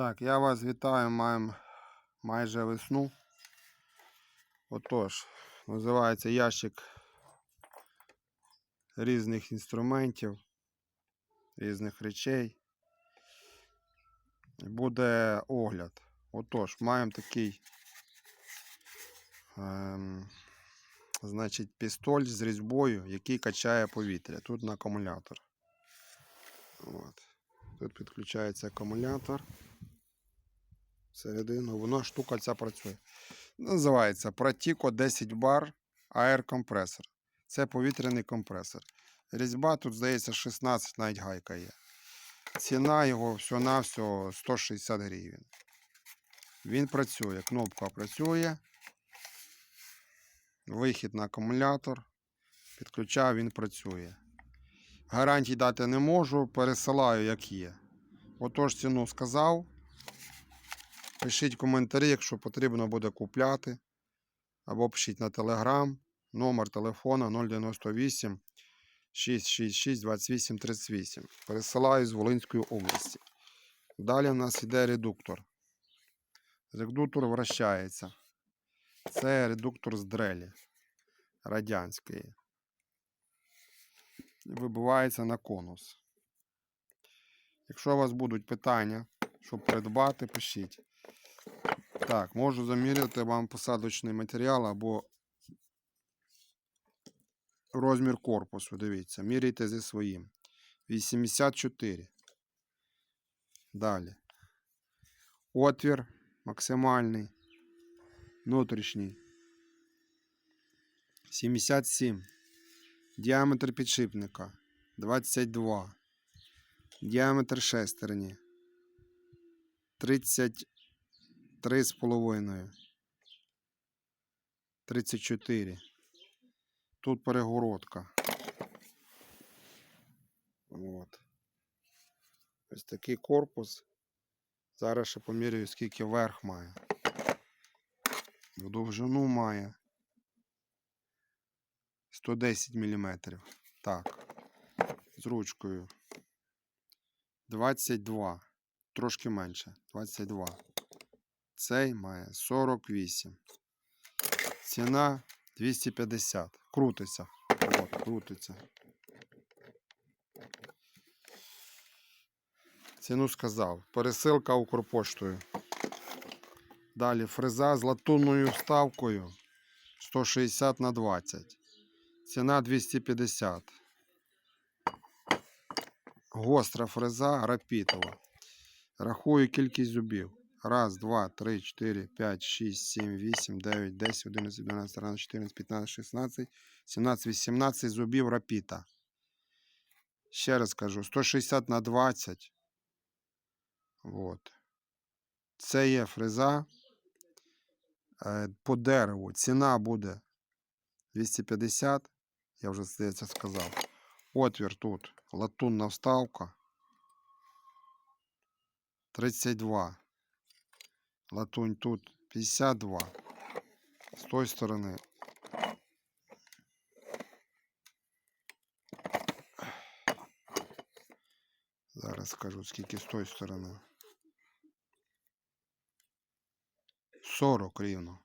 Так, я вас вітаю, маємо майже весну. Отож, називається ящик різних інструментів, різних речей. Буде огляд. Отож, маємо такий ем, значить, пістоль з різьбою, який качає повітря. Тут на акумулятор. От. Тут підключається акумулятор. Всередину, воно штука ця працює. Називається Pratico 10 бар Air компресор. Це повітряний компресор. Різьба тут, здається, 16 навіть гайка є. Ціна його всього-навсього 160 гривень. Він працює, кнопка працює. Вихід на акумулятор. Підключаю, він працює. Гарантій дати не можу, пересилаю як є. Отож, ціну сказав. Пишіть коментарі, якщо потрібно буде купляти. Або пишіть на телеграм. Номер телефона 098 666 28 38. Пересилаю з Волинської області. Далі у нас йде редуктор. Редуктор вращається. Це редуктор з дрелі радянської. Вибивається на конус. Якщо у вас будуть питання, щоб придбати, пишіть. Так, можу заміряти вам посадочний матеріал або розмір корпусу. Дивіться, міряйте зі своїм. 84. Далі. Отвір максимальний. Внутрішній. 77. Діаметр підшипника 22. Діаметр шестерні 33,5. 34. Тут перегородка. От. Ось такий корпус. Зараз ще поміряю, скільки верх має. В довжину має 110 мм. Так. З ручкою. 22. Трошки менше. 22. Цей має 48. Ціна 250. Крутиться. От, крутиться. Ціну сказав. Пересилка Укрпоштою. Далі фреза з латунною вставкою 160 на 20. Ціна 250. Гостра фреза рапітова. Рахую кількість зубів. Раз, два, три, чотири, п'ять, шість, сім, вісім, дев'ять, десять, одинадцять, дванадцять, тринадцять, чотирнадцять, п'ятнадцять, шістнадцять, сімнадцять, вісімнадцять зубів рапіта. Ще раз кажу, 160 на 20. От. Це є фреза. Е, По дереву ціна буде 250. Я вже здається сказав. Отвір тут. Латунна вставка. 32. Латунь тут 52. З тої сторони. Зараз скажу, скільки з тої сторони. 40 рівно.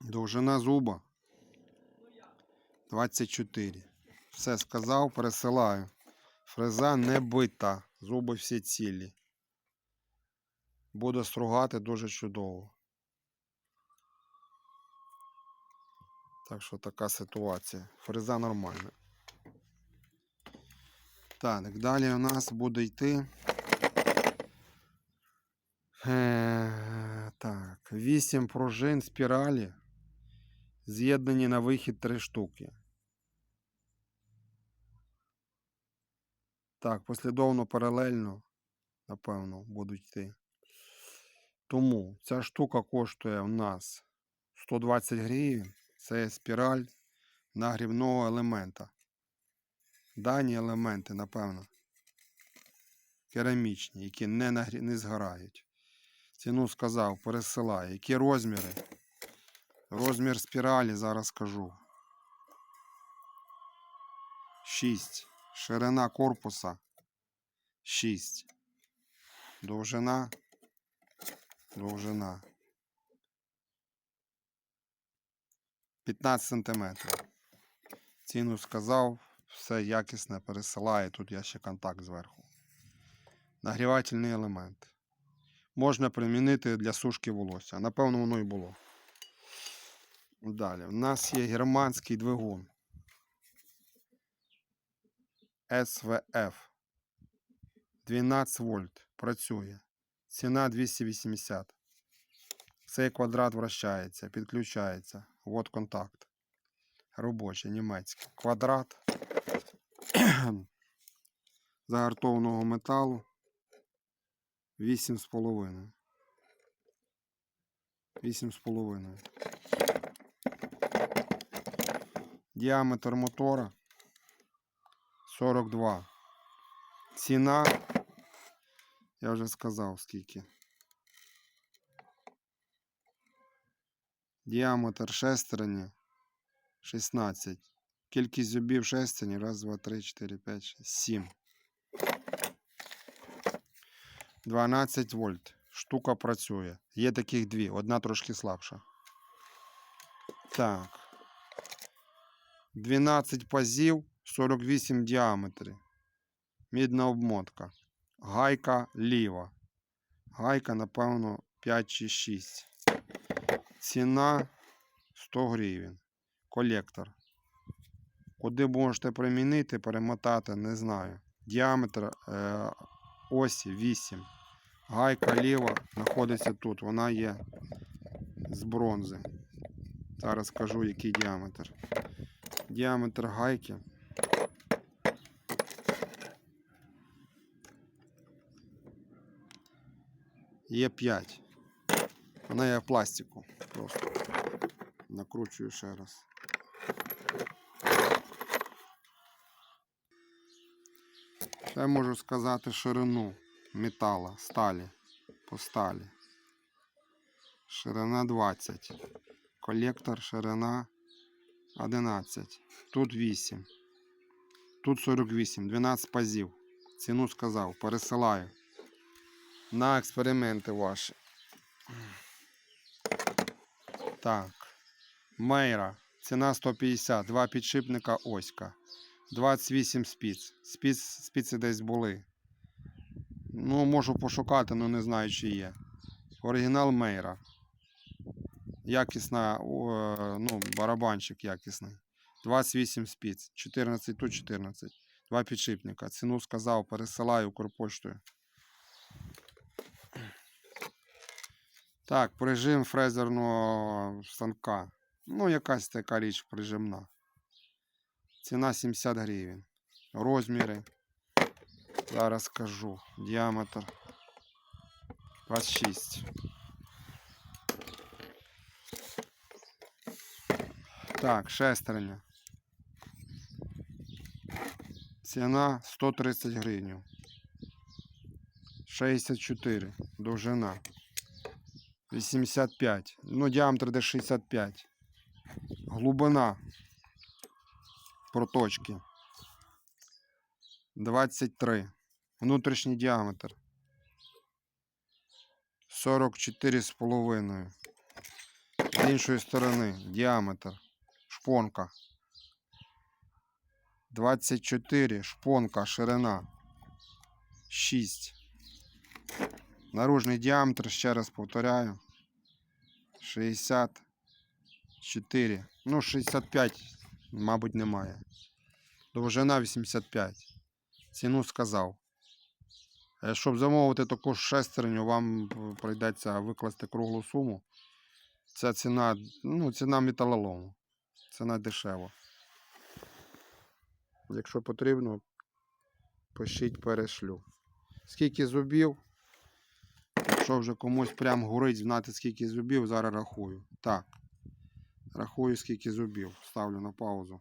Довжина зуба 24. Все сказав, пересилаю. Фреза не бита. Зуби всі цілі. Буде стругати дуже чудово. Так що така ситуація. Фреза нормальна. Так, далі у нас буде йти. Е, так, 8 пружин спіралі. З'єднані на вихід 3 штуки. Так, послідовно паралельно, напевно, будуть йти. Тому ця штука коштує у нас 120 гривень. Це спіраль нагрівного елемента. Дані елементи, напевно, керамічні, які не, нагрі... не згорають. Ціну сказав, пересилаю. Які розміри? Розмір спіралі зараз скажу. 6. Ширина корпуса 6. Довжина. Довжина. 15 сантиметрів. Ціну сказав, все якісне пересилає. Тут є ще контакт зверху. Нагрівательний елемент. Можна примінити для сушки волосся. Напевно, воно і було. Далі. У нас є германський двигун. СВФ. 12 вольт. Працює. Ціна 280. Цей квадрат вращається, підключається. От контакт. Робочий, німецький. Квадрат загартованого металу 8,5. 8,5. Діаметр мотора 42. Ціна, я вже сказав скільки. Діаметр шестерні 16. Кількість зубів шестерні. Раз, два, три, чотири, п'ять, шість, сім. 12 вольт. Штука працює. Є таких дві. Одна трошки слабша. Так. 12 пазів, 48 діаметрів. Мідна обмотка. Гайка ліва. Гайка, напевно, 5 чи 6. Ціна 100 гривень. Колектор. Куди можете примінити, перемотати, не знаю. Діаметр е, осі 8. Гайка ліва знаходиться тут. Вона є з бронзи. Зараз скажу, який діаметр. Діаметр гайки. Є 5. Вона є в пластику. Просто накручую ще раз. Ще можу сказати ширину метала, сталі, по сталі. Ширина 20. Колектор ширина 11. Тут 8. Тут 48. 12 пазів. Ціну сказав. Пересилаю. На експерименти ваші. Так. Мейра. Ціна 150. Два підшипника оська. 28 спіц. Спіц, спіці десь були. Ну, можу пошукати, але не знаю, чи є. Оригінал Мейра. Якісна, ну, барабанчик якісний. 28 спіц. 14 тут 14. Два підшипника. Ціну сказав, пересилаю Укрпоштою. Так, прижим фрезерного станка. Ну, якась така річ прижимна. Ціна 70 гривень. Розміри. Зараз скажу. Діаметр 26. Так, шестерня. Ціна 130 гривень. 64. Довжина. 85. Ну, діаметр десь 65. Глибина проточки. 23. Внутрішній діаметр. 44,5. З іншої сторони діаметр. Шпонка. 24. Шпонка, ширина. 6. Наружний діаметр, ще раз повторяю. 64. Ну, 65, мабуть, немає. Довжина 85. Ціну сказав. Е, Щоб замовити таку шестерню, вам прийдеться викласти круглу суму. Ця ціна, ну, ціна металолому. Ціна дешева. Якщо потрібно, пишіть перешлю. Скільки зубів? Якщо вже комусь прям горить знати, скільки зубів, зараз рахую. Так. Рахую, скільки зубів. Ставлю на паузу.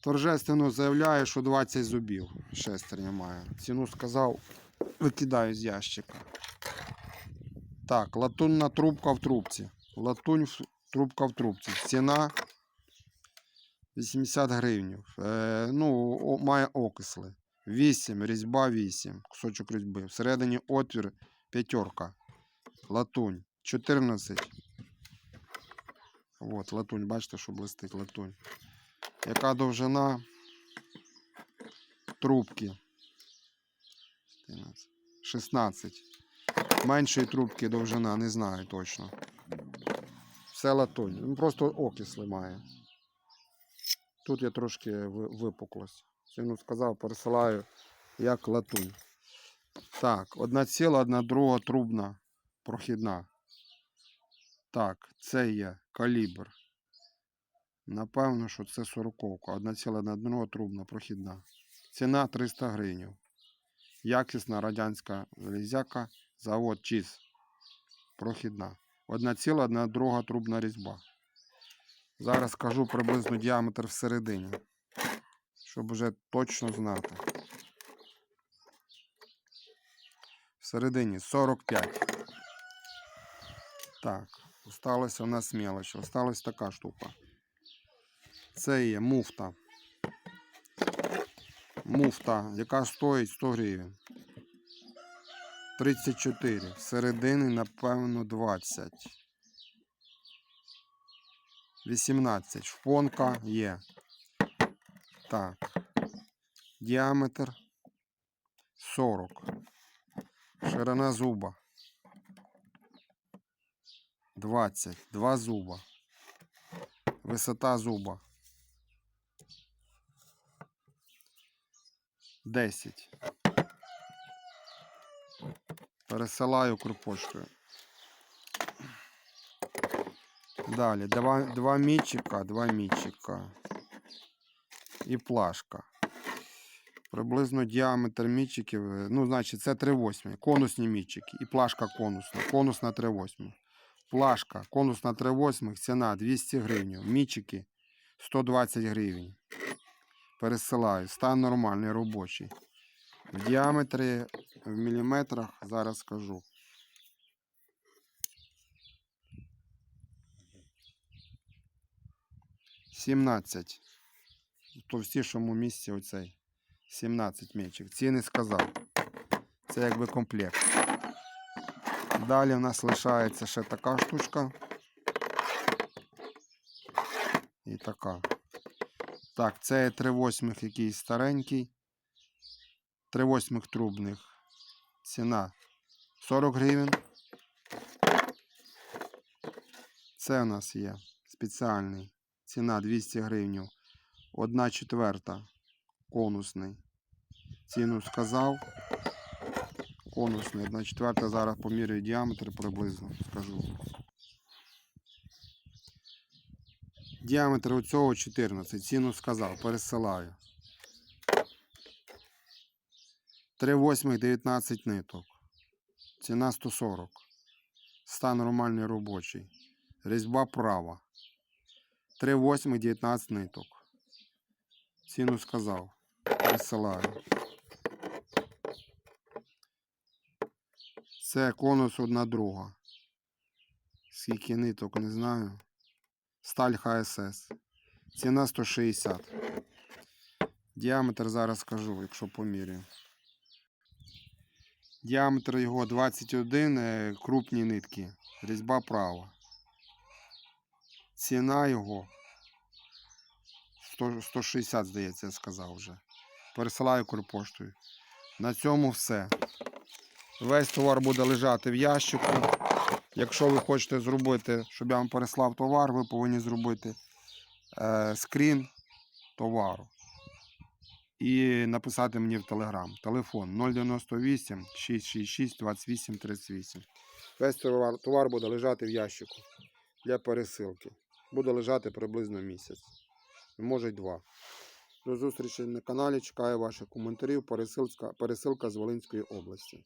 Торжественно заявляю, що 20 зубів шестерня має. Ціну сказав, викидаю з ящика. Так, латунна трубка в трубці. Латунь трубка в трубці. Ціна 80 гривень. Е, ну, має окисли. 8, різьба 8, кусочок різьби. Всередині отвір п'ятерка. Латунь. 14. От, латунь, бачите, що блистить латунь. Яка довжина трубки? 16. Меншої трубки довжина, не знаю точно. Все латунь. Просто окисли має. Тут я трошки ви- випуклость. Сину сказав, пересилаю як латунь. Так, одна ціла, одна друга трубна прохідна. Так, це є калібр. Напевно, що це сороковка. Одна ціла, одна друга трубна прохідна. Ціна 300 гривень. Якісна радянська залізяка, завод ЧІС. Прохідна. Одна ціла, одна друга трубна різьба. Зараз скажу приблизно діаметр всередині, щоб вже точно знати. Всередині 45. Так, осталася у нас мелочь. Осталась така штука. Це є муфта. Муфта, яка стоїть 100 гривень. 34. Всередині, напевно, 20. 18. Шпонка є. Так. Діаметр 40. Ширина зуба. 20. Два зуба. Висота зуба. 10. Пересилаю Укрпоштою. Далі. Два, два мічика, два мічика. І плашка. Приблизно діаметр мічиків. е, Ну, значить, це 3,8. Конусні мічики. І плашка конусна. Конусна 3,8. Плашка конусна 3,8. Ціна 200 гривень. Мічики 120 гривень. Пересилаю. Стан нормальний, робочий. В діаметрі в міліметрах зараз скажу. Сімнадцять. Товстішому місці оцей. 17 мечик. Ціни сказав. Це якби комплект. Далі в нас лишається ще така штучка. І така. Так, це 3 восьмих якийсь старенький. 3 восьмих трубних. Ціна 40 гривень. Це у нас є спеціальний. Ціна 200 гривень. Одна четверта конусний. Ціну сказав. Конусний, одна четверта. Зараз поміряю діаметр приблизно, скажу. Діаметр у цього 14. Ціну сказав, пересилаю. 3 восьмих 19 ниток. Ціна 140. Стан нормальний робочий. Різьба права. 3 восьмих 19 ниток. Ціну сказав. Пересилаю. Це конус одна друга. Скільки ниток, не знаю. Сталь ХСС. Ціна 160. Діаметр зараз скажу, якщо поміряю. Діаметр його 21 е, крупні нитки. Різьба права. Ціна його 100, 160, здається, я сказав вже. Пересилаю Укрпоштою. На цьому все. Весь товар буде лежати в ящику. Якщо ви хочете зробити, щоб я вам переслав товар, ви повинні зробити е, скрін товару і написати мені в Телеграм. Телефон 098 666 28 38. Весь товар, товар буде лежати в ящику для пересилки. Буде лежати приблизно місяць. Може й два. До зустрічі на каналі. Чекаю ваших коментарів. Пересилка, пересилка з Волинської області.